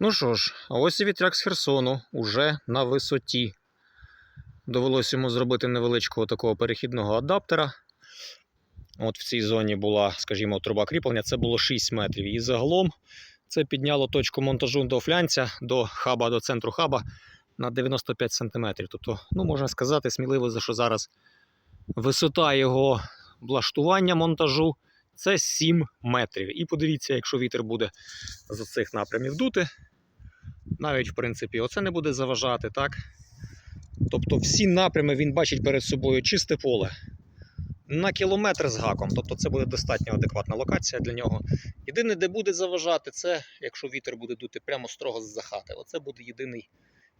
Ну що ж, а ось і вітряк з Херсону уже на висоті. Довелося йому зробити невеличкого такого перехідного адаптера. От в цій зоні була, скажімо, труба кріплення, це було 6 метрів. І загалом це підняло точку монтажу до флянця, до хаба, до центру хаба на 95 см. Тобто, ну, можна сказати сміливо, за що зараз висота його влаштування монтажу це 7 метрів. І подивіться, якщо вітер буде з цих напрямів дути, навіть в принципі оце не буде заважати, так? Тобто всі напрями він бачить перед собою чисте поле. На кілометр з гаком, тобто це буде достатньо адекватна локація для нього. Єдине, де буде заважати, це якщо вітер буде дути прямо строго з-за хати. Оце буде єдиний,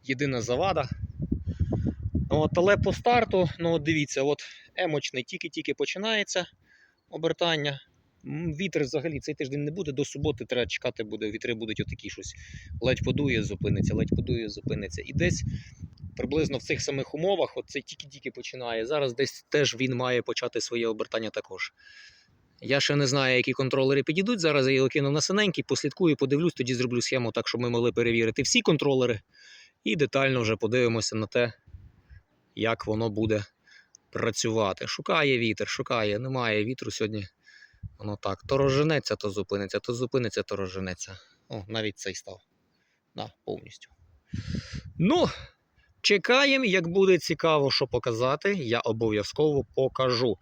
єдина завада. От, але по старту, ну от дивіться, от емочний тільки-тільки починається обертання. Вітер взагалі цей тиждень не буде, до суботи треба чекати буде, вітри будуть отакі щось. Ледь подує, зупиниться, ледь подує, зупиниться. І десь приблизно в цих самих умовах, от тільки-тільки починає. Зараз десь теж він має почати своє обертання також. Я ще не знаю, які контролери підійдуть. Зараз я його кинув на синенький, послідкую, подивлюсь, тоді зроблю схему так, щоб ми могли перевірити всі контролери. І детально вже подивимося на те, як воно буде працювати. Шукає вітер, шукає, немає вітру сьогодні. Воно так. То розженеться, то зупиниться, то зупиниться, то розженеться. О, навіть цей став. На, повністю. Ну, чекаємо, як буде цікаво, що показати, я обов'язково покажу.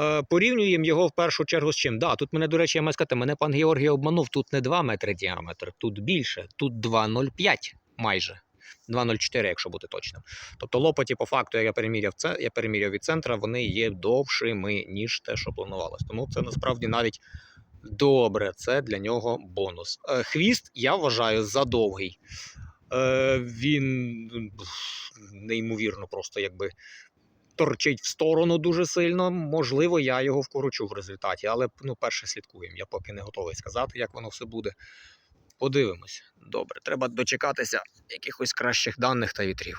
Е, порівнюємо його в першу чергу з чим. Да, тут мене, до речі, я маю сказати, мене пан Георгій обманув, тут не 2 метри діаметр, тут більше, тут 2,05 майже. 2,04, якщо бути точним. Тобто лопаті, по факту, я переміряв це, я переміряв від центра, вони є довшими, ніж те, що планувалось. Тому це насправді навіть добре. Це для нього бонус. Е, Хвіст, я вважаю, задовгий. Е, Він неймовірно просто якби. Торчить в сторону дуже сильно. Можливо, я його вкорочу в результаті, але ну, перше слідкуємо. Я поки не готовий сказати, як воно все буде. Подивимось. Добре, треба дочекатися якихось кращих даних та вітрів.